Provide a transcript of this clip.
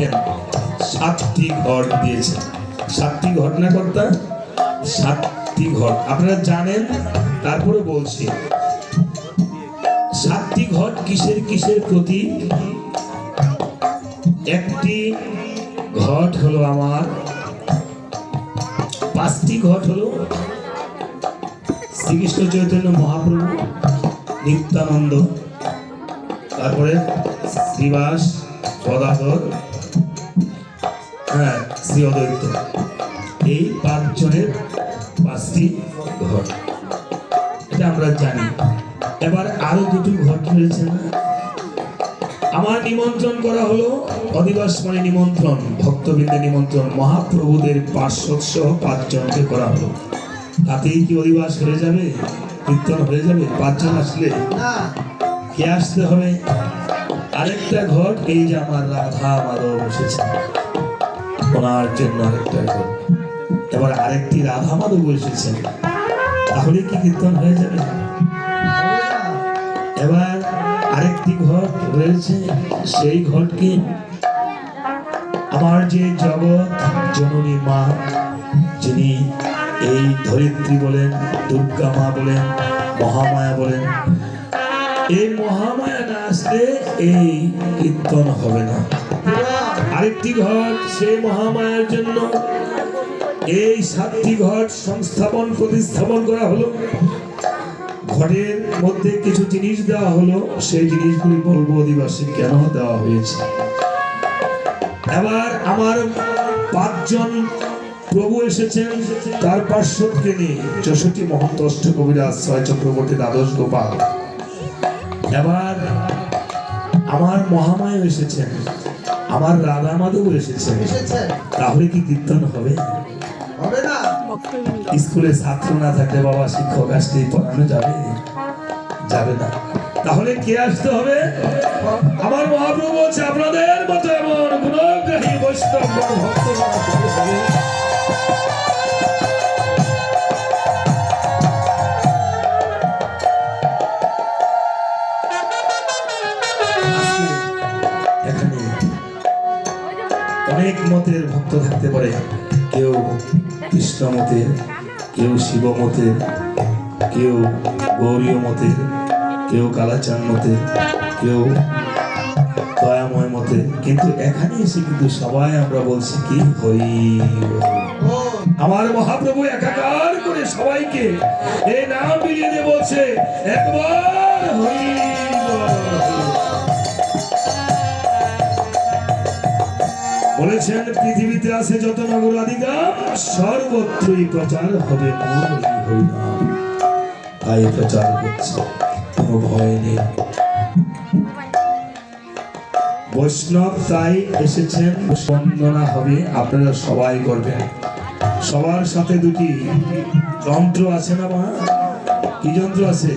দেখেন, সাতটি ঘট দিয়েছে। সাতটি ঘটনা কর্তা সাতটি ঘট আপনারা জানেন, তারপরে বলছি। সাতটি ঘট কিসের কিসের প্রতি একটি ঘট হলো আমার, পাঁচটি ঘট হলো শ্রীকৃষ্ণ চৈতন্য মহাপ্রভু, নিত্যানন্দ, তারপরে শ্রীবাস গদাধর হ্যাঁ শ্রী অদ্বৈত। এই পাঁচজনের পাঁচটি ঘট এটা আমরা জানি। এবার আরও দুটো ঘট রয়েছে না? আমার নিমন্ত্রণ করা হলো অধিবাস মানে নিমন্ত্রণ ভক্তবৃন্দের নিমন্ত্রণ মহাপ্রভুদের পার্শ্বদ সহ পাঁচজনকে করা হলো। তাতেই কি অধিবাস হয়ে যাবে? কীর্তন হয়ে যাবে? পাঁচজন আসলে? কে আসতে হবে? আরেকটা ঘর এই যে আমার রাধা মাধব বসেছে ওনার জন্য আরেকটা ঘট এবার আরেকটি রাধা মাধব বসেছেন তাহলে কি কীর্তন হয়ে যাবে? এবার আরেকটি ঘট রয়েছে। সেই ঘটকে আমার যে জগৎ, জননী মা, যিনি এই ধরিত্রী বলেন, দুর্গা মা বলেন, মহামায়া বলেন, এই মহামায়া না আসলে এই কীর্তন হবে না। আরেকটি ঘট সেই মহামায়ার জন্য এই সাতটি ঘট সংস্থাপন, প্রতিস্থাপন করা হলো। ঘরের মধ্যে কিছু জিনিস দেওয়া হলো, সেই জিনিসগুলি বলব অধিবাসী, কেন দেওয়া হয়েছে? এবার আমার পাঁচজন প্রভু এসেছেন, তার পার্শ্বকে নিয়ে। চৌষট্টি মহন্ত অষ্ট কবিরাজ, ছয় চক্রবর্তী দ্বাদশ গোপাল। এবার আমার মহামায় এসেছেন। আমার রাধা মাধব এসেছেন তাহলে কি কীর্তন হবে? হবে না। স্কুলে ছাত্র না থাকলে বাবা শিক্ষক আসতে পড়ানো যাবে। যাবে না। তাহলে কে আসতে হবে? আমার মহাপ্রভু বলছে আপনাদের মতো এমন গুণগ্রাহী বৈষ্ণব বড় অনেক মতের ভক্ত থাকতে পারে। কেউ কৃষ্ণ মতের, কেউ শিব মতের, কেউ গৌরীয় মতের, কেউ কালাচার মতের, কেউ দয়াময় মতে কিন্তু এখানে এসে কিন্তু সবাই আমরা বলছি কি। ও আমার মহাপ্রভু একাকার করে সবাইকে এই নাম মিলিয়ে বলছে, একবার হরি বলেছেন, পৃথিবীতে আছে যত নগর আদিগাম সর্বত্রই প্রচার হবে তাই প্রচার হচ্ছে, কোনো ভয় নেই। বৈষ্ণব তাই এসেছেন, বন্দনা হবে, আপনারা সবাই করবেন। সবার সাথে দুটি যন্ত্র আছে না মা? কি যন্ত্র আছে?